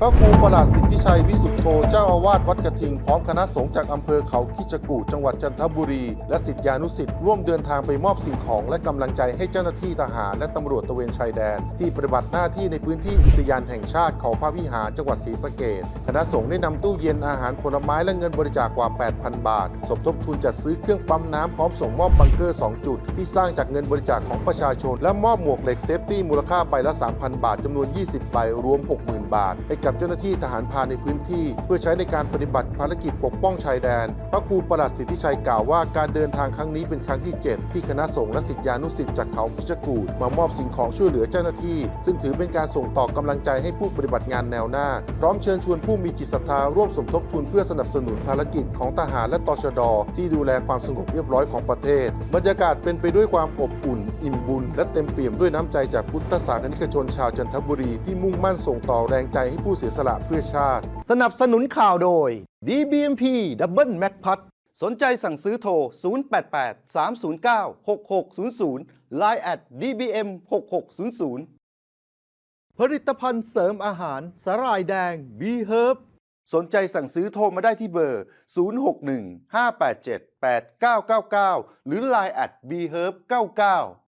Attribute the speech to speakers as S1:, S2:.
S1: พระครูประหลัดสิทธิชัยวิสุทธโธเจ้าอาวาสวัดกระทิง พร้อมคณะสงฆ์จากอำเภอเขาคิจกูฏจังหวัดจันทบุรี และสิทธิานุสิทธิ์ร่วมเดินทางไปมอบสิ่งของและกำลังใจให้เจ้าหน้าที่ทหารและตำรวจตระเวนชายแดน ที่ปฏิบัติหน้าที่ในพื้นที่อุทยานแห่งชาติเขาพระวิหารจังหวัดศรีสะเกษคณะสงฆ์ได้นำตู้เย็นอาหารผลไม้และเงินบริจาคกว่า 8,000 บาท สมทบทุนจัดซื้อเครื่องปั๊มน้ำพร้อมส่งมอบบังเกอร์ 2 จุด ที่สร้างจากเงินบริจาคของประชาชน และมอบหมวกเหล็กเซฟตี้มูลค่าใบละ 3,000 บาทจำนวน 20ใบรวม 60,000 บาทให้กับเจ้าหน้าที่ทหารพานในพื้นที่ เพื่อใช้ในการปฏิบัติภารกิจปกป้องชายแดน พระครูประหลัดสิทธิชัยกล่าวว่าการเดินทางครั้งนี้เป็นครั้งที่ 7 ที่คณะสงฆ์และศิษยานุศิษย์จากเขาพิชกูฏมามอบสิ่งของช่วยเหลือเจ้าหน้าที่ ซึ่งถือเป็นการส่งต่อกำลังใจให้ผู้ปฏิบัติงานแนวหน้า พร้อมเชิญชวนผู้มีจิตศรัทธาร่วมสมทบทุนเพื่อสนับสนุนภารกิจของทหารและตชด ที่ดูแลความสงบเรียบร้อยของประเทศ บรรยากาศเป็นไปด้วยความอบอุ่น อิ่มบุญ และเต็มเปี่ยมด้วยน้ำใจจากพุทธศาสนิกชนชาวจันทบุรีที่มุ่งมั่นส่งต่อแรงใจให้ผู้เสียสละเพื่อชาติ
S2: สนับสนุนข่าวโดย DBMP Double Mac p a t สนใจสั่งซื้อโทร 088 309 6600 Line at DBM 6600ผลิตภัณฑ์เสริมอาหารสาหร่ายแดง B Herb สนใจสั่งซื้อโทรมาได้ที่เบอร์ 061 587 8999 หรือ Line at B Herb 99